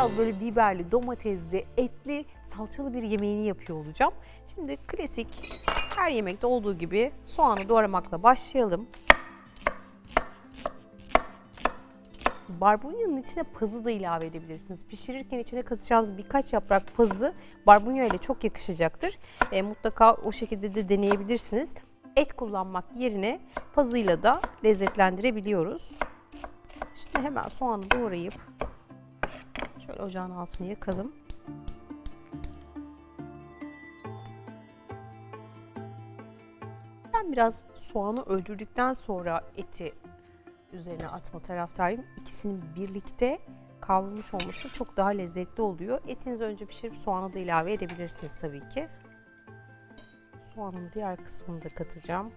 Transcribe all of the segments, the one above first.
biraz böyle biberli, domatesli, etli, salçalı bir yemeğini yapıyor olacağım. Şimdi klasik her yemekte olduğu gibi soğanı doğramakla başlayalım. Barbunyanın içine pazı da ilave edebilirsiniz. Pişirirken içine katacağınız birkaç yaprak pazı barbunya ile çok yakışacaktır. E, mutlaka o şekilde de deneyebilirsiniz. Et kullanmak yerine pazıyla da lezzetlendirebiliyoruz. Şimdi hemen soğanı doğrayıp şöyle ocağın altını yakalım. Ben biraz soğanı öldürdükten sonra eti üzerine atma taraftarıyım. İkisinin birlikte kavrulmuş olması çok daha lezzetli oluyor. Etinizi önce pişirip soğanı da ilave edebilirsiniz tabii ki. Soğanın diğer kısmını da katacağım.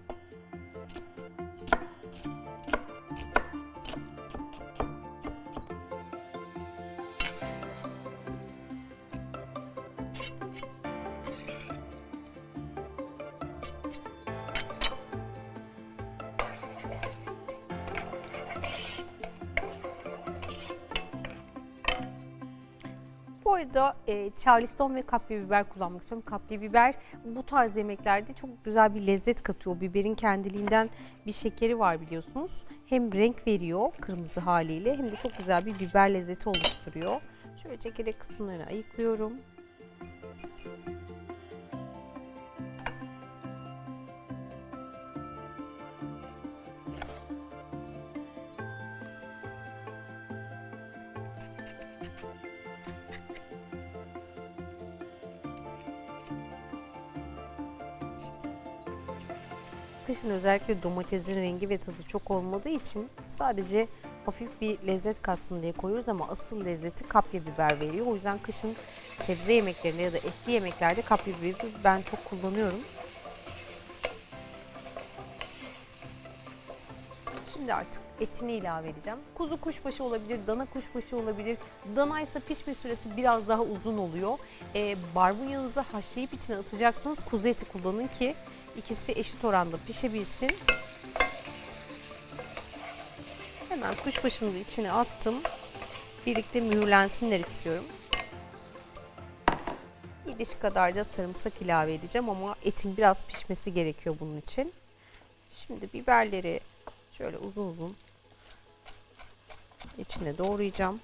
Bu arada e, charleston ve kapya biber kullanmak istiyorum. Kapya biber bu tarz yemeklerde çok güzel bir lezzet katıyor. Biberin kendiliğinden bir şekeri var biliyorsunuz. Hem renk veriyor kırmızı haliyle hem de çok güzel bir biber lezzeti oluşturuyor. Şöyle çekirdek kısımlarını ayıklıyorum. Kışın özellikle domatesin rengi ve tadı çok olmadığı için sadece hafif bir lezzet katsın diye koyuyoruz ama asıl lezzeti kapya biber veriyor. O yüzden kışın sebze yemeklerinde ya da etli yemeklerde kapya biberi ben çok kullanıyorum. Şimdi artık etini ilave edeceğim. Kuzu kuşbaşı olabilir, dana kuşbaşı olabilir. Dana ise pişme süresi biraz daha uzun oluyor. Ee, barbunyanızı haşlayıp içine atacaksınız. Kuzu eti kullanın ki ikisi eşit oranda pişebilsin. Hemen kuşbaşını içine attım. Birlikte mühürlensinler istiyorum. Bir diş kadar da sarımsak ilave edeceğim ama etin biraz pişmesi gerekiyor bunun için. Şimdi biberleri şöyle uzun uzun içine doğrayacağım.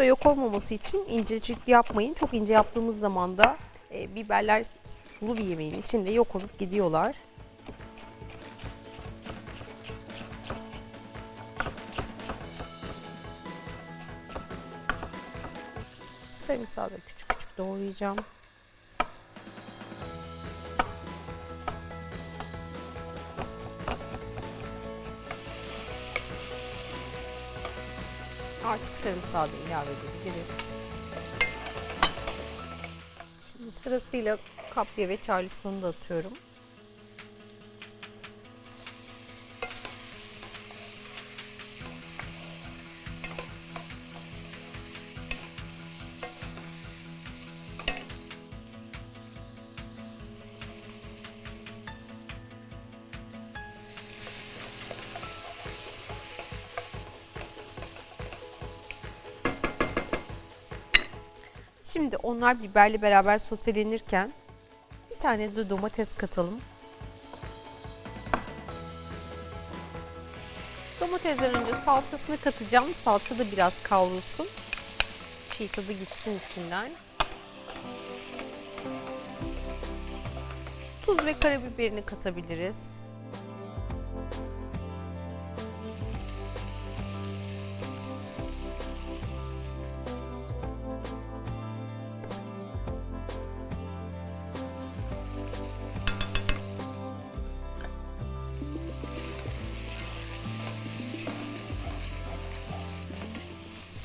Da yok olmaması için incecik yapmayın. Çok ince yaptığımız zaman da e, biberler sulu bir yemeğin içinde yok olup gidiyorlar. Sarımsağı da küçük küçük doğrayacağım. Artık sarımsağı da ilave edebiliriz. Şimdi sırasıyla kapya ve charleston'u da atıyorum. Şimdi onlar biberle beraber sotelenirken bir tane de domates katalım. Domatesden önce salçasını katacağım. Salça da biraz kavrulsun. Çiğ tadı gitsin içinden. Tuz ve karabiberini katabiliriz.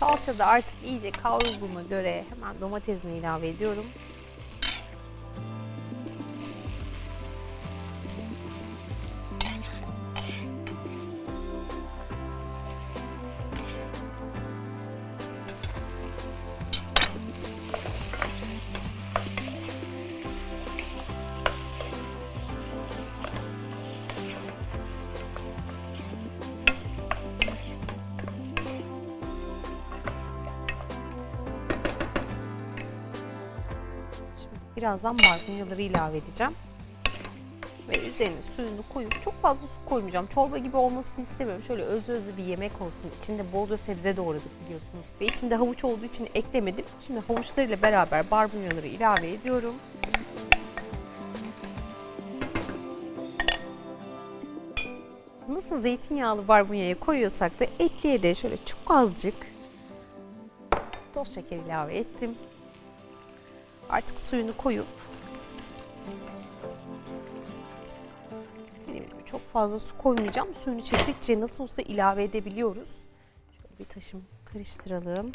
Salça da artık iyice kavrulduğuna göre hemen domatesini ilave ediyorum. Birazdan barbunyaları ilave edeceğim. Ve üzerine suyunu koyup çok fazla su koymayacağım. Çorba gibi olmasını istemiyorum. Şöyle özlü özlü bir yemek olsun. İçinde bolca sebze doğradık biliyorsunuz. Ve içinde havuç olduğu için eklemedim. Şimdi havuçlarıyla beraber barbunyaları ilave ediyorum. Nasıl zeytinyağlı barbunyaya koyuyorsak da etliye de şöyle çok azıcık toz şeker ilave ettim. Artık suyunu koyup dediğim gibi çok fazla su koymayacağım. Suyunu çektikçe nasıl olsa ilave edebiliyoruz. Şöyle bir taşım karıştıralım.